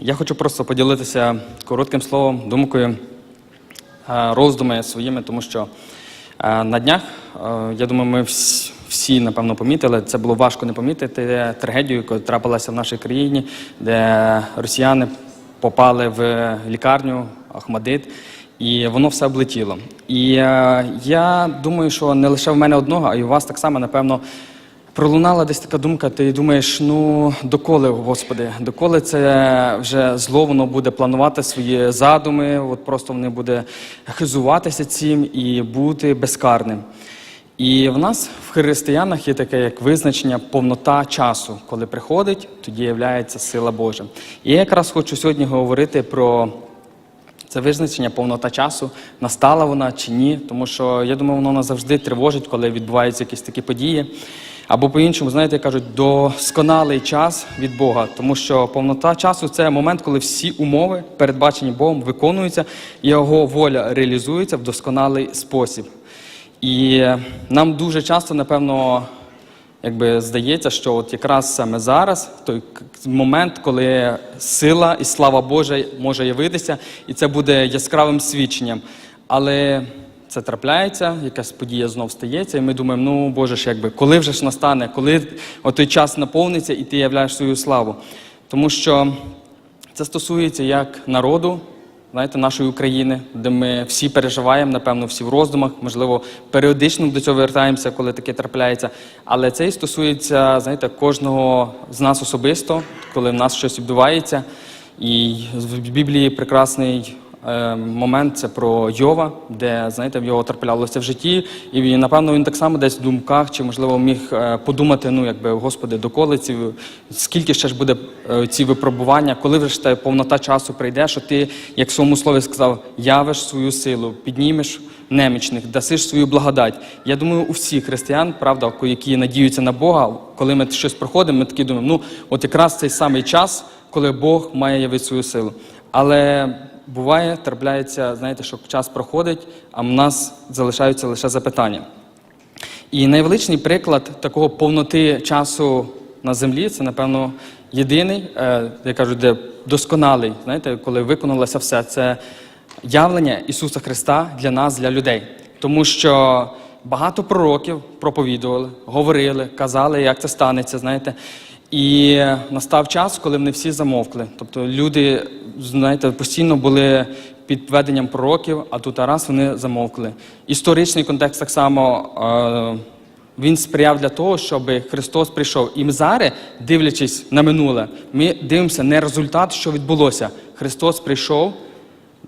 Я хочу просто поділитися коротким словом, думкою, е, роздуми своїми, тому що е, на днях, е, я думаю, ми всі, напевно, помітили, це було важко не помітити трагедію, яка трапилася в нашій країні, де росіяни попали в лікарню Ахмадит, і воно все облетіло. І я думаю, що не лише в мене одного, а й у вас так само, напевно, Пролунала десь така думка, ти думаєш, ну доколи, Господи, доколи це вже зло воно буде планувати свої задуми, от просто вони буде хизуватися цим і бути безкарним. І в нас в християнах є таке як визначення повнота часу. Коли приходить, тоді являється сила Божа. І я якраз хочу сьогодні говорити про це визначення повнота часу, настала вона чи ні, тому що я думаю, воно нас завжди тривожить, коли відбуваються якісь такі події. Або по-іншому, знаєте, кажуть, досконалий час від Бога, тому що повнота часу це момент, коли всі умови, передбачені Богом, виконуються, його воля реалізується в досконалий спосіб. І нам дуже часто, напевно, якби здається, що от якраз саме зараз той момент, коли сила і слава Божа може явитися, і це буде яскравим свідченням. Але це трапляється, якась подія знов стається, і ми думаємо, ну Боже ж, якби коли вже ж настане, коли той час наповниться і ти являєш свою славу. Тому що це стосується як народу, знаєте, нашої України, де ми всі переживаємо, напевно, всі в роздумах, можливо, періодично до цього вертаємося, коли таке трапляється. Але це і стосується, знаєте, кожного з нас особисто, коли в нас щось відбувається. І в Біблії прекрасний момент це про Йова, де, знаєте, в його траплялося в житті. І напевно він так само десь в думках, чи можливо міг е, подумати, ну якби Господи, доколи ці скільки ще ж буде е, ці випробування, коли вже ж та повнота часу прийде, що ти, як в своєму слові сказав, явиш свою силу, піднімеш немічних, дасиш свою благодать. Я думаю, у всіх християн, правда, які надіються на Бога, коли ми щось проходимо, ми такі думаємо, ну от якраз цей самий час, коли Бог має явити свою силу. Але буває, трапляється, знаєте, що час проходить, а в нас залишаються лише запитання. І найвеличний приклад такого повноти часу на землі це, напевно, єдиний, е, я кажу, де досконалий, знаєте, коли виконалося все, це явлення Ісуса Христа для нас, для людей. Тому що багато пророків проповідували, говорили, казали, як це станеться, знаєте. І настав час, коли вони всі замовкли. Тобто люди, знаєте, постійно були під веденням пророків, а тут раз вони замовкли. Історичний контекст так само е, він сприяв для того, щоб Христос прийшов. І ми зараз, дивлячись на минуле, ми дивимося не результат, що відбулося. Христос прийшов,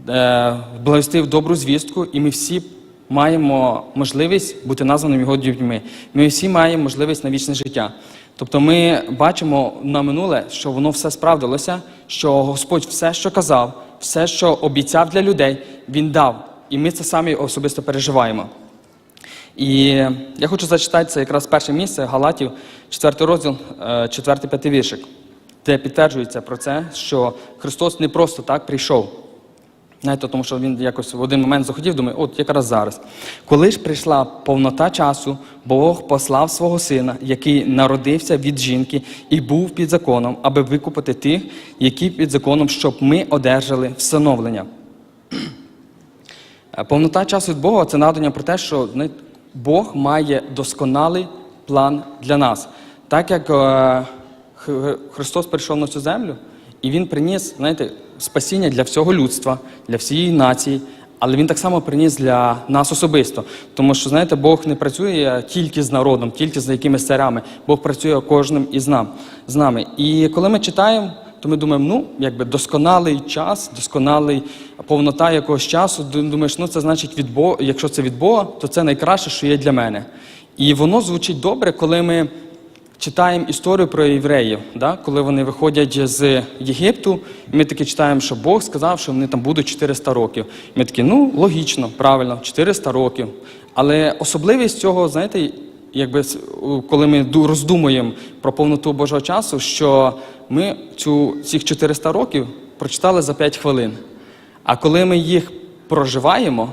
е, благостив добру звістку, і ми всі маємо можливість бути названими його дітьми. Ми всі маємо можливість на вічне життя. Тобто ми бачимо на минуле, що воно все справдилося, що Господь все, що казав, все, що обіцяв для людей, Він дав. І ми це самі особисто переживаємо. І я хочу зачитати це якраз перше місце Галатів, 4 розділ, 4-5 віршик, де підтверджується про це, що Христос не просто так прийшов. Знаєте, тому що він якось в один момент захотів, думає, от якраз зараз. Коли ж прийшла повнота часу, Бог послав свого сина, який народився від жінки і був під законом, аби викупити тих, які під законом, щоб ми одержали всиновлення. Е, Повнота часу від Бога це нагадування про те, що Бог має досконалий план для нас. Так як е, Христос прийшов на цю землю, і Він приніс, знаєте, спасіння для всього людства, для всієї нації, але Він так само приніс для нас особисто. Тому що, знаєте, Бог не працює тільки з народом, тільки з якимись царями. Бог працює кожним із нам, з нами. І коли ми читаємо, то ми думаємо, ну, якби досконалий час, досконалий повнота якогось часу. Ду- Думаєш, ну це значить від Бога, якщо це від Бога, то це найкраще, що є для мене. І воно звучить добре, коли ми читаємо історію про євреїв, да? коли вони виходять з Єгипту, і ми таки читаємо, що Бог сказав, що вони там будуть 400 років. Ми такі, ну, логічно, правильно, 400 років. Але особливість цього, знаєте, якби коли ми роздумуємо про повноту Божого часу, що ми цю, цих 400 років прочитали за 5 хвилин. А коли ми їх проживаємо,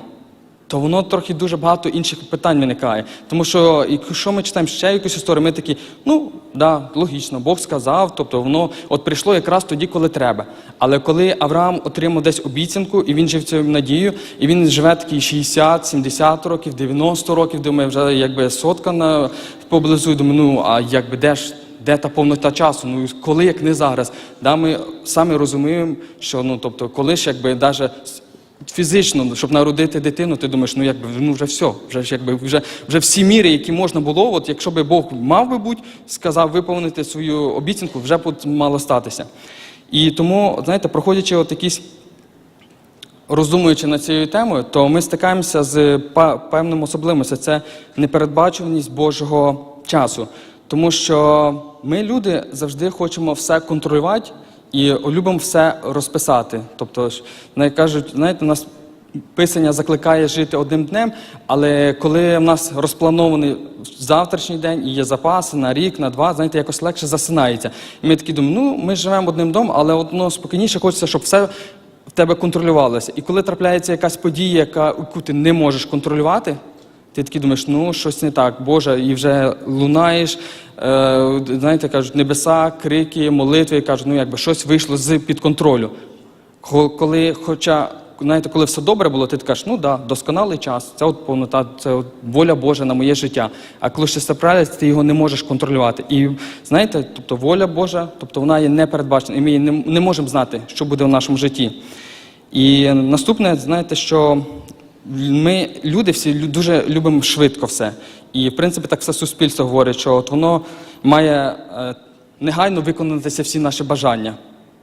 то воно трохи дуже багато інших питань виникає. Тому що якщо ми читаємо ще якусь історію, ми такі, ну да, логічно, Бог сказав, тобто воно от прийшло якраз тоді, коли треба. Але коли Авраам отримав десь обіцянку, і він жив цією надією, і він живе такі 60, 70 років, 90 років, думає, вже якби сотка на поблизу, думаю, ну а якби де ж. Де та повнота часу? Ну коли як не зараз? Да, ми самі розуміємо, що ну тобто, коли ж якби навіть фізично, щоб народити дитину, ти думаєш, ну якби ну вже все, вже якби вже, вже всі міри, які можна було. От якщо би Бог мав би бути, сказав виповнити свою обіцянку, вже б мало статися. І тому, знаєте, проходячи от якісь роздумуючи над цією темою, то ми стикаємося з певним особливостями. Це непередбачуваність Божого часу. Тому що ми, люди, завжди хочемо все контролювати і любимо все розписати. Тобто, ж, кажуть, знаєте, у нас писання закликає жити одним днем, але коли в нас розпланований завтрашній день і є запаси на рік, на два, знаєте, якось легше засинається. І ми такі думаємо, ну ми живемо одним домом, але одно спокійніше хочеться, щоб все в тебе контролювалося. І коли трапляється якась подія, яку ти не можеш контролювати, ти такий думаєш, ну щось не так, Боже, і вже лунаєш, е, знаєте, кажуть, небеса, крики, молитви, кажуть, ну якби щось вийшло з під контролю. Коли, хоча, знаєте, коли все добре було, ти кажеш, ну да, досконалий час, це от повнота, це от воля Божа на моє життя. А коли щось трапляється, ти його не можеш контролювати. І знаєте, тобто воля Божа, тобто вона є непередбачена, і ми не можемо знати, що буде в нашому житті. І наступне, знаєте, що ми, люди, всі дуже любимо швидко все. І, в принципі, так все суспільство говорить, що от воно має е, негайно виконатися всі наші бажання.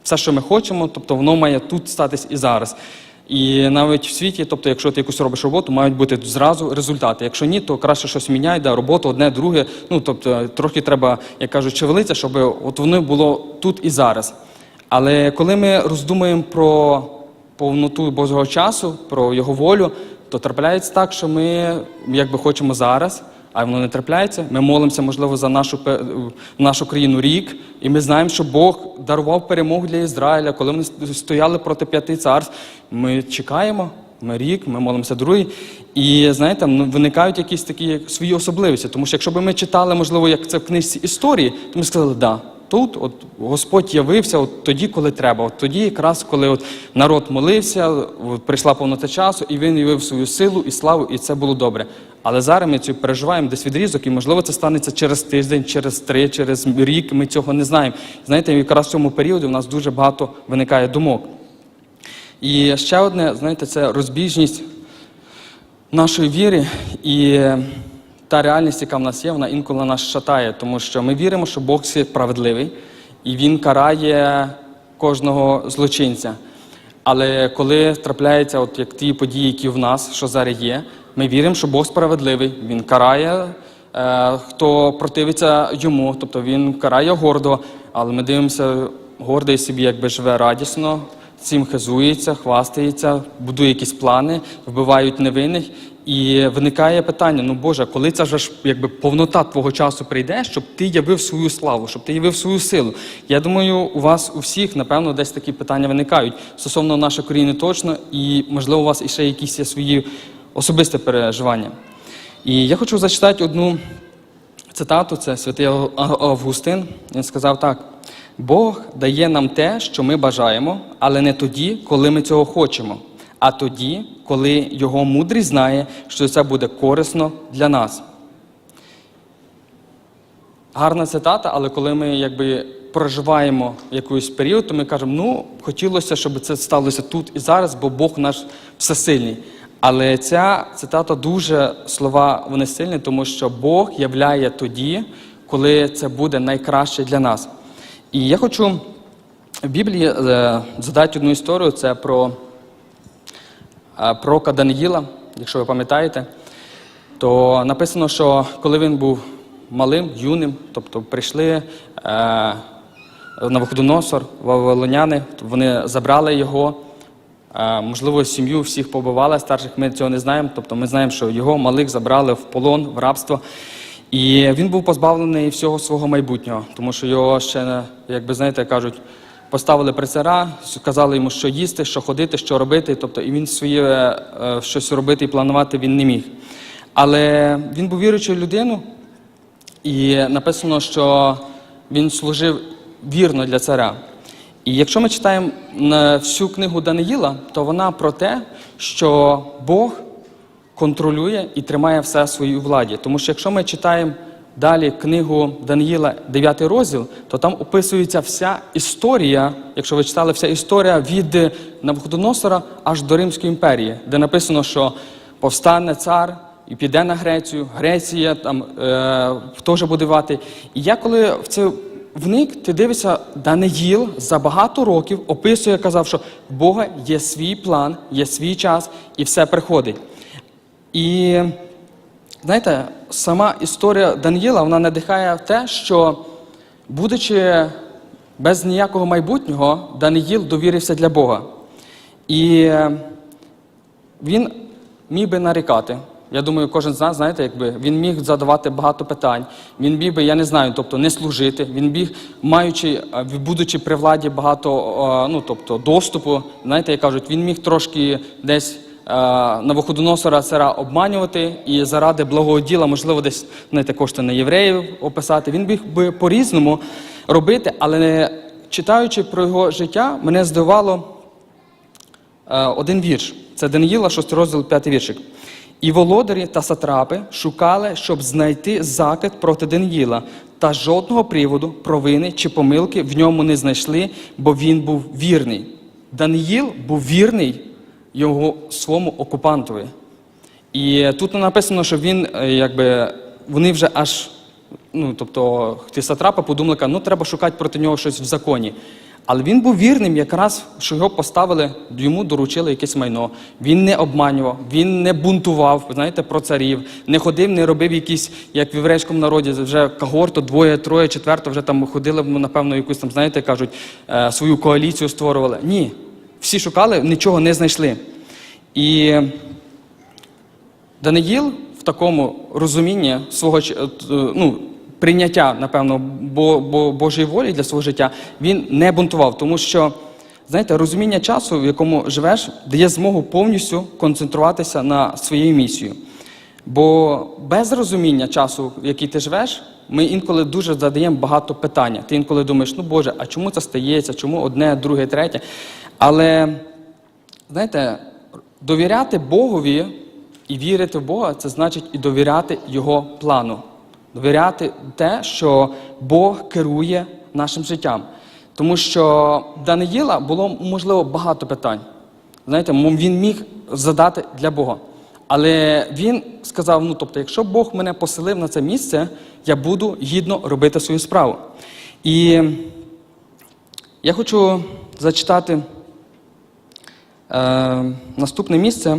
Все, що ми хочемо, тобто воно має тут статись і зараз. І навіть в світі, тобто, якщо ти якусь робиш роботу, мають бути зразу результати. Якщо ні, то краще щось міняй, да, роботу одне, друге. Ну тобто, трохи треба, як кажуть, шевелитися, щоб от воно було тут і зараз. Але коли ми роздумуємо про повноту Божого часу, про його волю, то трапляється так, що ми якби хочемо зараз, а воно не трапляється. Ми молимося, можливо, за нашу, нашу країну рік, і ми знаємо, що Бог дарував перемогу для Ізраїля, коли вони стояли проти п'яти царств. Ми чекаємо. Ми рік, ми молимося другий. І знаєте, ну, виникають якісь такі свої особливості. Тому що якщо б ми читали, можливо, як це в книжці історії, то ми сказали, да, тут от Господь явився от тоді, коли треба. От тоді, якраз коли от народ молився, от прийшла повнота часу, і він явив свою силу і славу, і це було добре. Але зараз ми цю переживаємо десь відрізок, і можливо це станеться через тиждень, через три, через рік. Ми цього не знаємо. Знаєте, якраз в цьому періоді у нас дуже багато виникає думок. І ще одне, знаєте, це розбіжність нашої віри і та реальність, яка в нас є, вона інколи нас шатає, тому що ми віримо, що Бог справедливий і Він карає кожного злочинця. Але коли трапляються от як ті події, які в нас, що зараз є, ми віримо, що Бог справедливий, Він карає, е, хто противиться йому, тобто Він карає гордо, але ми дивимося, гордий собі якби живе радісно, цим хизується, хвастається, будує якісь плани, вбивають невинних. І виникає питання: ну Боже, коли ця ж якби повнота твого часу прийде, щоб ти явив свою славу, щоб ти явив свою силу. Я думаю, у вас у всіх, напевно, десь такі питання виникають стосовно нашої країни точно, і можливо, у вас іще якісь є свої особисті переживання. І я хочу зачитати одну цитату, це святий Августин. Він сказав так: Бог дає нам те, що ми бажаємо, але не тоді, коли ми цього хочемо, а тоді, коли його мудрість знає, що це буде корисно для нас. Гарна цитата, але коли ми якби проживаємо якийсь період, то ми кажемо, ну, хотілося, щоб це сталося тут і зараз, бо Бог наш всесильний. Але ця цитата дуже слова вони сильні, тому що Бог являє тоді, коли це буде найкраще для нас. І я хочу в Біблії е, задати одну історію, це про е, пророка Даниїла, якщо ви пам'ятаєте, то написано, що коли він був малим, юним, тобто прийшли е, Навуходоносор, вавилоняни, вони забрали його. Можливо, сім'ю всіх побивали, старших ми цього не знаємо. Тобто ми знаємо, що його малих забрали в полон, в рабство. І він був позбавлений всього свого майбутнього, тому що його ще, як би знаєте, кажуть, поставили при цара, сказали йому, що їсти, що ходити, що робити. Тобто, і він своє е, щось робити і планувати він не міг. Але він був віруючою людиною, і написано, що він служив вірно для царя. І якщо ми читаємо всю книгу Даниїла, то вона про те, що Бог контролює і тримає все в своїй владі. Тому що якщо ми читаємо далі книгу Даниїла, 9 розділ, то там описується вся історія, якщо ви читали вся історія від Навуходоносора аж до Римської імперії, де написано, що повстане цар і піде на Грецію, Греція там е, теж буде вати. І я коли в це вник, ти дивишся, Даниїл за багато років описує, казав, що в Бога є свій план, є свій час, і все приходить. І знаєте, сама історія Даниїла вона надихає в те, що, будучи без ніякого майбутнього, Даниїл довірився для Бога. І він міг би нарікати. Я думаю, кожен з нас, знаєте, якби він міг задавати багато питань. Він міг би, я не знаю, тобто не служити. Він міг, маючи, е, будучи при владі багато, е, ну тобто доступу, знаєте, як кажуть, він міг трошки десь е, Навуходоносора цара обманювати і заради благого діла, можливо, десь знаєте, кошти на євреїв описати. Він міг би по-різному робити, але читаючи про його життя, мене здивувало е, один вірш. Це Даниїла, 6 розділ, 5 віршик. І володарі та сатрапи шукали, щоб знайти закид проти Даниїла, та жодного приводу, провини чи помилки в ньому не знайшли, бо він був вірний. Даниїл був вірний його своєму окупантові. І тут написано, що він, е, якби, вони вже аж, ну, тобто, ті сатрапи подумали, ну треба шукати проти нього щось в законі. Але він був вірним, якраз що його поставили, йому доручили якесь майно. Він не обманював, він не бунтував, знаєте, про царів, не ходив, не робив якісь, як в єврейському народі, вже когорту, двоє, троє, четверто, вже там ходили, напевно, якусь там, знаєте, кажуть, е, свою коаліцію створювали. Ні. Всі шукали, нічого не знайшли. І Даниїл в такому розумінні свого е, е, ну, прийняття, напевно, бо, бо, Божої волі для свого життя, він не бунтував, тому що, знаєте, розуміння часу, в якому живеш, дає змогу повністю концентруватися на своїй місії. Бо без розуміння часу, в який ти живеш, ми інколи дуже задаємо багато питань. Ти інколи думаєш, ну Боже, а чому це стається? Чому одне, друге, третє? Але знаєте, довіряти Богові і вірити в Бога це значить і довіряти Його плану. Довіряти те, що Бог керує нашим життям. Тому що Даниїла було, можливо, багато питань. Знаєте, він міг задати для Бога. Але він сказав: ну, тобто, якщо Бог мене поселив на це місце, я буду гідно робити свою справу. І я хочу зачитати Е, наступне місце.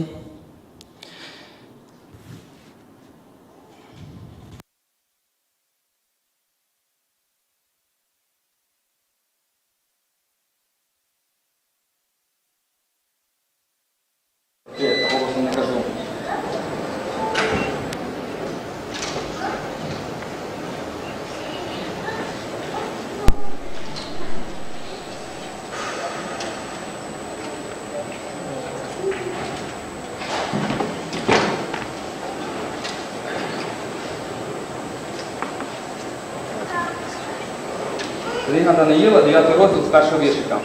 Книга Даниїла, 9 розділ з першого віршика.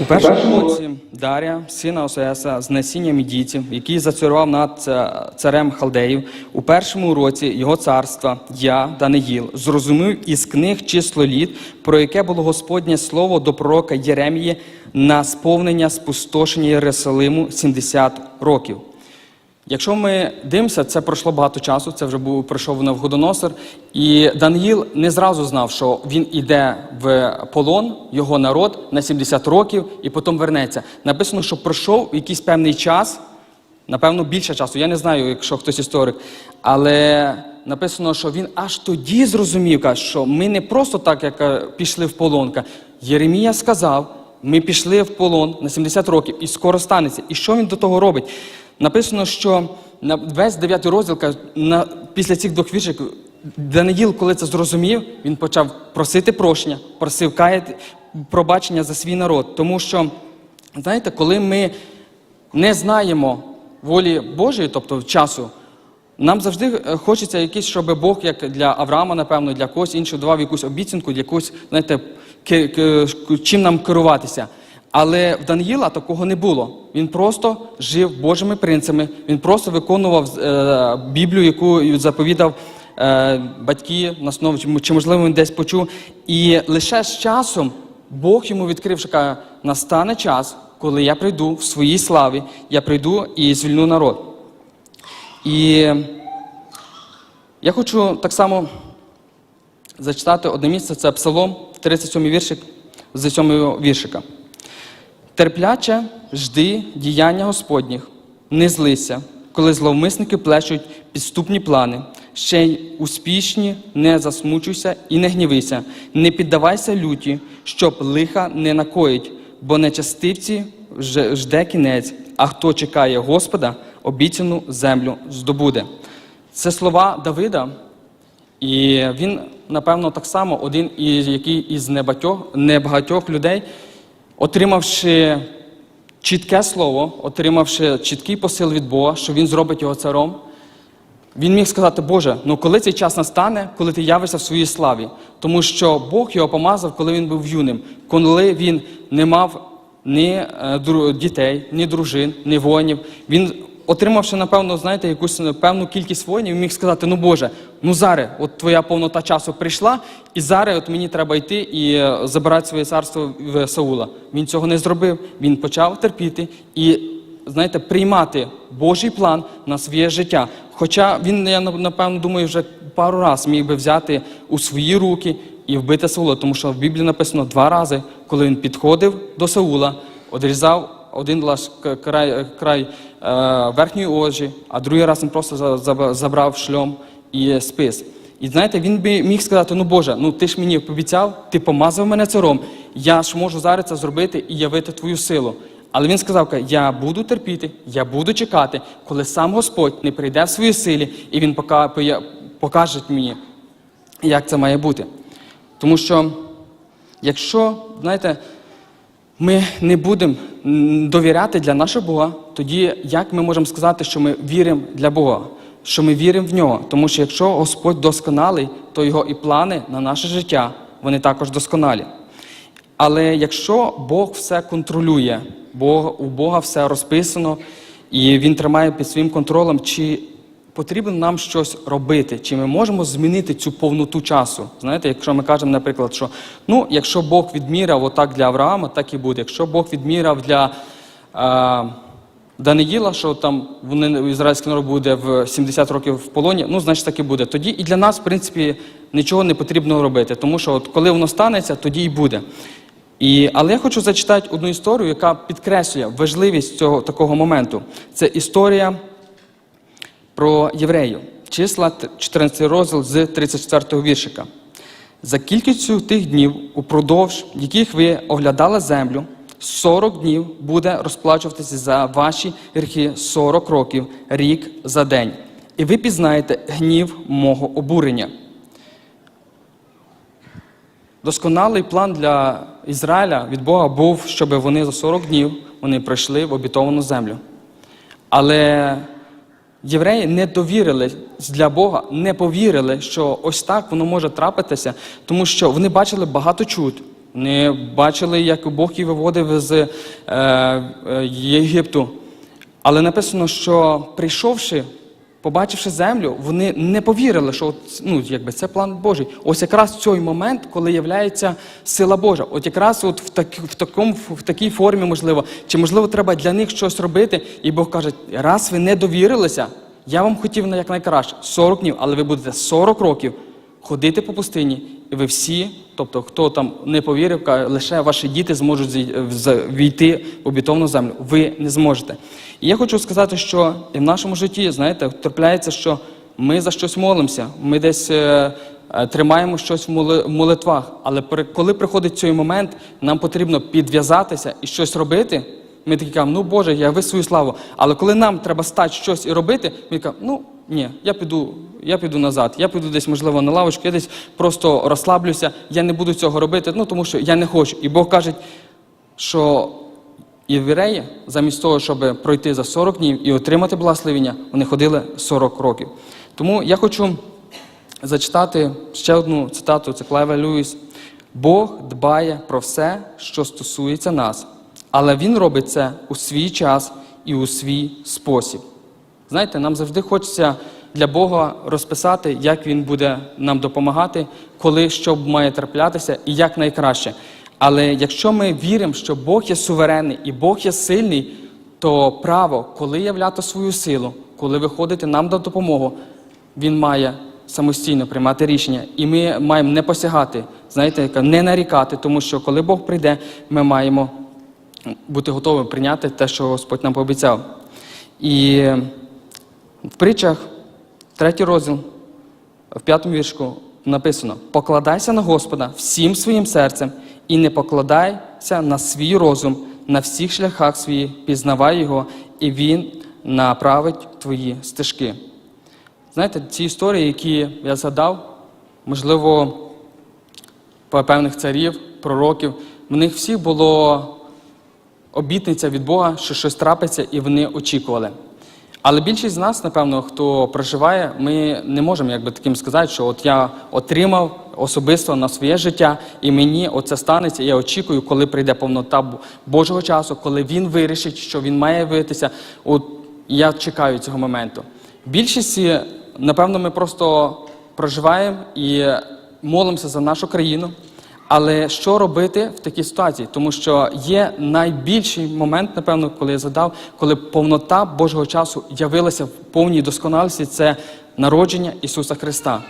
У першому році Дарія, сина Осеса, з насіння мідійців, який зацарював над е, царем Халдеїв, у першому році його царства я, Даниїл, зрозумів із книг числоліт, про яке було Господнє слово до пророка Єремії на сповнення спустошення Єрусалиму 70 років. Якщо ми дивимося, це пройшло багато часу, це вже був пройшов Навгодоносор, і Даниїл не зразу знав, що він іде в полон, його народ на 70 років і потім вернеться. Написано, що пройшов якийсь певний час, напевно, більше часу. Я не знаю, якщо хтось історик, але написано, що він аж тоді зрозумів, що ми не просто так, як е, пішли в полон. Каже, Єремія сказав, ми пішли в полон на 70 років і скоро станеться. І що він до того робить? Написано, що на весь 9 розділ на, після цих двох віршів Даниїл, коли це зрозумів, він почав просити прощення, просив каяти пробачення за свій народ. Тому що, знаєте, коли ми не знаємо волі Божої, тобто часу, нам завжди е, хочеться якийсь, щоб Бог, як для Авраама, напевно, для когось іншого давав якусь обіцянку, якусь, знаєте, чим нам керуватися. Але в Даниїла такого не було. Він просто жив Божими принципами, він просто виконував е, Біблію, яку заповідав е, батьки, наснов, чи, чи можливо він десь почув. І лише з часом Бог йому відкрив, що каже, настане час, коли я прийду в своїй славі, я прийду і звільню народ. І я хочу так само зачитати одне місце, це Псалом, 37 віршик, з 7 віршика. Терпляче жди діяння Господніх, не злися, коли зловмисники плещуть підступні плани. Ще й успішні, не засмучуйся і не гнівися, не піддавайся люті, щоб лиха не накоїть, бо нечастивці жде кінець, а хто чекає Господа, обіцяну землю здобуде. Це слова Давида, і він, напевно, так само один із який із небагатьох, небагатьох людей, отримавши чітке слово, отримавши чіткий посил від Бога, що він зробить його царом, він міг сказати, Боже, ну коли цей час настане, коли ти явишся в своїй славі? Тому що Бог його помазав, коли він був юним, коли він не мав ні е, дітей, ні дружин, ні воїнів. Він, отримавши, напевно, знаєте, якусь е, певну кількість воїнів, міг сказати: ну Боже, ну зараз, от твоя повнота часу прийшла, і зараз от мені треба йти і е, забирати своє царство в Саула. Він цього не зробив. Він почав терпіти і знаєте, приймати Божий план на своє життя. Хоча він, я напевно думаю, вже пару разів міг би взяти у свої руки і вбити Саула, тому що в Біблії написано два рази, коли він підходив до Саула, одрізав один лаш край, край е, верхньої ожі, а другий раз він просто за- за- забрав шльом і спис. І знаєте, він би міг сказати: ну Боже, ну ти ж мені пообіцяв, ти помазав мене царом, я ж можу зараз це зробити і явити твою силу. Але він сказав, я буду терпіти, я буду чекати, коли сам Господь не прийде в своїй силі, і він покаже мені, як це має бути. Тому що, якщо, знаєте, ми не будемо довіряти для нашого Бога, тоді як ми можемо сказати, що ми віримо для Бога, що ми віримо в нього? Тому що якщо Господь досконалий, то його і плани на наше життя вони також досконалі. Але якщо Бог все контролює, Бог, у Бога все розписано, і Він тримає під своїм контролем, чи потрібно нам щось робити, чи ми можемо змінити цю повноту часу? Знаєте, якщо ми кажемо, наприклад, що ну, якщо Бог відміряв отак для Авраама, так і буде. Якщо Бог відміряв для е, Даниїла, що там вони ізраїльський народ буде в 70 років в полоні, ну, значить так і буде. Тоді і для нас, в принципі, нічого не потрібно робити, тому що от коли воно станеться, тоді і буде. І, але я хочу зачитати одну історію, яка підкреслює важливість цього такого моменту. Це історія про євреїв. Числа 14 розділ з 34 віршика. За кількістю тих днів, упродовж яких ви оглядали землю, 40 днів буде розплачуватися за ваші гріхи 40 років, рік за день. І ви пізнаєте гнів мого обурення. Досконалий план для Ізраїля від Бога був, щоб вони за 40 днів вони прийшли в обітовану землю. Але євреї не довірили для Бога, не повірили, що ось так воно може трапитися, тому що вони бачили багато чуд. Вони бачили, як Бог їх виводив з е, е, Єгипту. Але написано, що прийшовши, побачивши землю, вони не повірили, що от, ну, якби це план Божий. Ось якраз цей момент, коли являється сила Божа. От якраз от в, так, в, такому, в такій формі, можливо, чи можливо треба для них щось робити, і Бог каже, раз ви не довірилися, я вам хотів на якнайкраще 40 днів, але ви будете 40 років ходити по пустині, і ви всі, тобто хто там не повірив, лише ваші діти зможуть зій- війти в обітовну землю. Ви не зможете. І я хочу сказати, що і в нашому житті, знаєте, трапляється, що ми за щось молимося, ми десь е, е, тримаємо щось в моли- молитвах. Але коли приходить цей момент, нам потрібно підв'язатися і щось робити. Ми такі кажемо, ну Боже, я ви свою славу. Але коли нам треба стати щось і робити, ми кажемо, ну ні, я піду, я піду назад, я піду десь, можливо, на лавочку, я десь просто розслаблюся, я не буду цього робити, ну тому що я не хочу. І Бог каже, що євреї, замість того, щоб пройти за 40 днів і отримати благословення, вони ходили 40 років. Тому я хочу зачитати ще одну цитату, це Клайва Льюіс. Бог дбає про все, що стосується нас, але Він робить це у свій час і у свій спосіб. Знаєте, нам завжди хочеться для Бога розписати, як Він буде нам допомагати, коли що має траплятися і як найкраще. Але якщо ми віримо, що Бог є суверенний і Бог є сильний, то право, коли являти свою силу, коли виходити нам на допомогу, Він має самостійно приймати рішення. І ми маємо не посягати, знаєте, не нарікати, тому що коли Бог прийде, ми маємо бути готовими прийняти те, що Господь нам пообіцяв. І в притчах, третій розділ, в п'ятому віршку написано: покладайся на Господа всім своїм серцем і не покладайся на свій розум, на всіх шляхах своїх, пізнавай його, і він направить твої стежки. Знаєте, ці історії, які я згадав, можливо, певних царів, пророків, в них всіх було обітниця від Бога, що щось трапиться, і вони очікували. Але більшість з нас, напевно, хто проживає, ми не можемо якби таким сказати, що от я отримав особисто на своє життя, і мені оце станеться. і Я очікую, коли прийде повнота Божого часу, коли він вирішить, що він має витися. От я чекаю цього моменту. Більшість, напевно, ми просто проживаємо і молимося за нашу країну. Але що робити в такій ситуації? Тому що є найбільший момент, напевно, коли я задав, коли повнота Божого часу явилася в повній досконалості, це народження Ісуса Христа.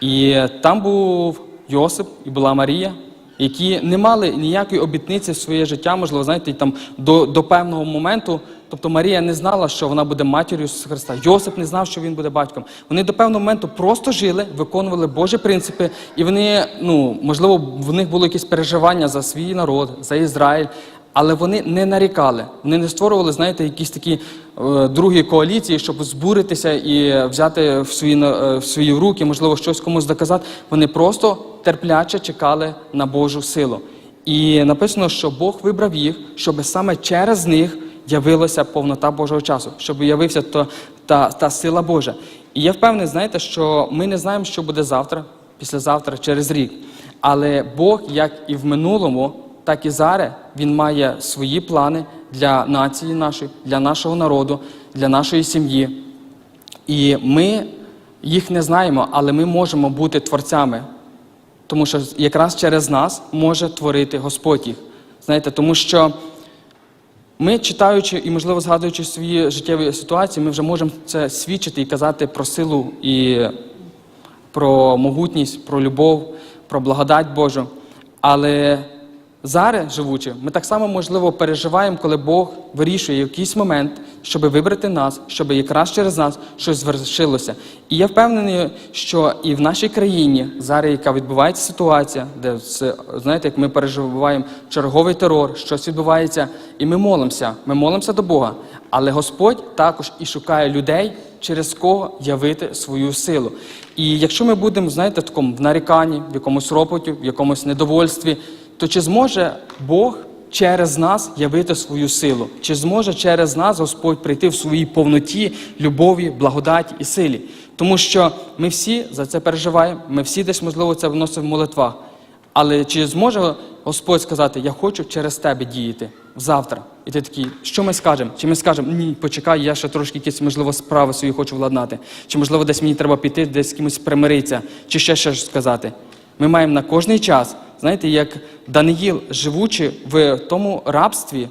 І там був Йосип і була Марія, які не мали ніякої обітниці в своє життя, можливо, знаєте, там до, до певного моменту. Тобто Марія не знала, що вона буде матір'ю Ісуса Христа. Йосип не знав, що він буде батьком. Вони до певного моменту просто жили, виконували Божі принципи, і вони, ну можливо, в них було якесь переживання за свій народ, за Ізраїль. Але вони не нарікали, вони не створювали, знаєте, якісь такі е, другі коаліції, щоб збуритися і взяти в свої, е, в свої руки, можливо, щось комусь доказати. Вони просто терпляче чекали на Божу силу. І написано, що Бог вибрав їх, щоб саме через них явилася повнота Божого часу, щоб явився то, та, та сила Божа. І я впевнений, знаєте, що ми не знаємо, що буде завтра, післязавтра, через рік. Але Бог, як і в минулому, так і зараз, Він має свої плани для нації нашої, для нашого народу, для нашої сім'ї. І ми їх не знаємо, але ми можемо бути творцями. Тому що якраз через нас може творити Господь їх. Знаєте, тому що ми, читаючи і, можливо, згадуючи свої життєві ситуації, ми вже можемо це свідчити і казати про силу і про могутність, про любов, про благодать Божу. Але зараз, живучи, ми так само, можливо, переживаємо, коли Бог вирішує якийсь момент, щоб вибрати нас, щоб якраз через нас щось звершилося. І я впевнений, що і в нашій країні зараз, яка відбувається ситуація, де знаєте, як ми переживаємо черговий терор, щось відбувається, і ми молимося, ми молимося до Бога. Але Господь також і шукає людей, через кого явити свою силу. І якщо ми будемо, знаєте, в такому в наріканні, в якомусь ропоті, в якомусь недовольстві, то чи зможе Бог через нас явити свою силу? Чи зможе через нас Господь прийти в своїй повноті, любові, благодаті і силі? Тому що ми всі за це переживаємо, ми всі десь, можливо, це вносимо в молитвах. Але чи зможе Господь сказати, я хочу через тебе діяти завтра? І ти такий, що ми скажемо? Чи ми скажемо, ні, почекай, я ще трошки якісь, можливо, справи свої хочу владнати. Чи, можливо, десь мені треба піти, десь з кимось примиритися, чи ще щось сказати. Ми маємо на кожний час, знаєте, як Даниїл, живучи в тому рабстві,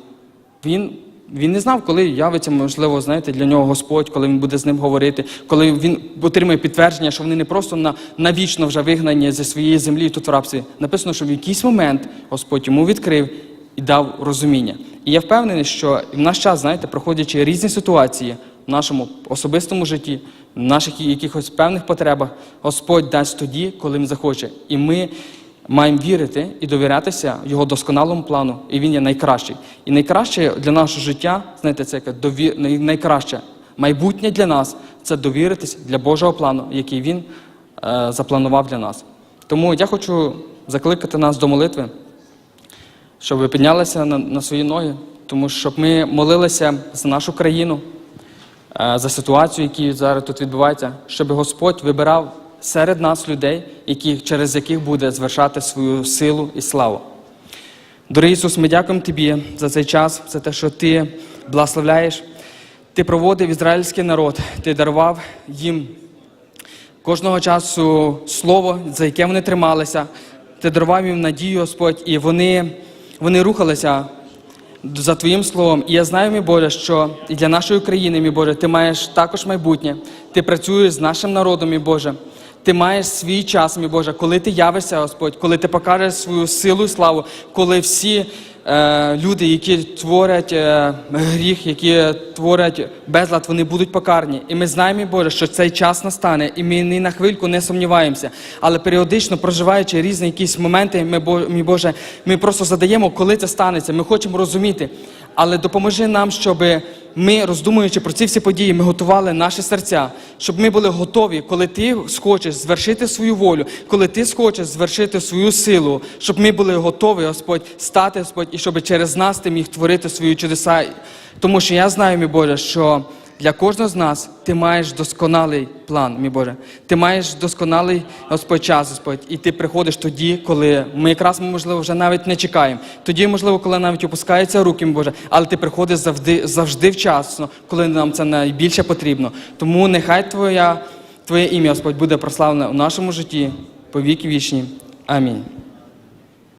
він, він не знав, коли явиться, можливо, знаєте, для нього Господь, коли він буде з ним говорити, коли він отримає підтвердження, що вони не просто на, навічно вже вигнані зі своєї землі тут в рабстві. Написано, що в якийсь момент Господь йому відкрив і дав розуміння. І я впевнений, що в наш час, знаєте, проходячи різні ситуації в нашому особистому житті, наших якихось певних потребах, Господь дасть тоді, коли він захоче. І ми маємо вірити і довірятися його досконалому плану, і він є найкращий. І найкраще для нашого життя, знаєте, це яке довір... найкраще майбутнє для нас це довіритись для Божого плану, який він е, запланував для нас. Тому я хочу закликати нас до молитви, щоб ви піднялися на, на свої ноги, тому щоб ми молилися за нашу країну, за ситуацію, яка зараз тут відбувається, щоб Господь вибирав серед нас людей, які, через яких буде звершати свою силу і славу. Дорогий Ісус, ми дякуємо Тобі за цей час, за те, що Ти благословляєш. Ти проводив ізраїльський народ, ти дарував їм кожного часу слово, за яке вони трималися. Ти дарував їм надію, Господь, і вони, вони рухалися за Твоїм словом. І я знаю, мій Боже, що і для нашої країни, мій Боже, ти маєш також майбутнє. Ти працюєш з нашим народом, мій Боже. Ти маєш свій час, мій Боже, коли ти явишся, Господь, коли ти покажеш свою силу і славу, коли всі люди, які творять е, гріх, які творять безлад, вони будуть покарні. І ми знаємо, Боже, що цей час настане, і ми ні на хвильку не сумніваємося. Але періодично, проживаючи різні якісь моменти, ми, мій Боже, ми просто задаємо, коли це станеться. Ми хочемо розуміти. Але допоможи нам, щоб ми, роздумуючи про ці всі події, ми готували наші серця, щоб ми були готові, коли ти схочеш звершити свою волю, коли ти схочеш звершити свою силу, щоб ми були готові, Господь, стати, Господь, і щоб через нас ти міг творити свої чудеса. Тому що я знаю, мій Боже, що для кожного з нас ти маєш досконалий план, мій Боже. Ти маєш досконалий Господь час, Господь, і ти приходиш тоді, коли ми якраз, можливо, вже навіть не чекаємо. Тоді, можливо, коли навіть опускаються руки, мій Боже, але ти приходиш завжди, завжди вчасно, коли нам це найбільше потрібно. Тому нехай Твоя, Твоє ім'я, Господь, буде прославлене у нашому житті по віки вічні. Амінь.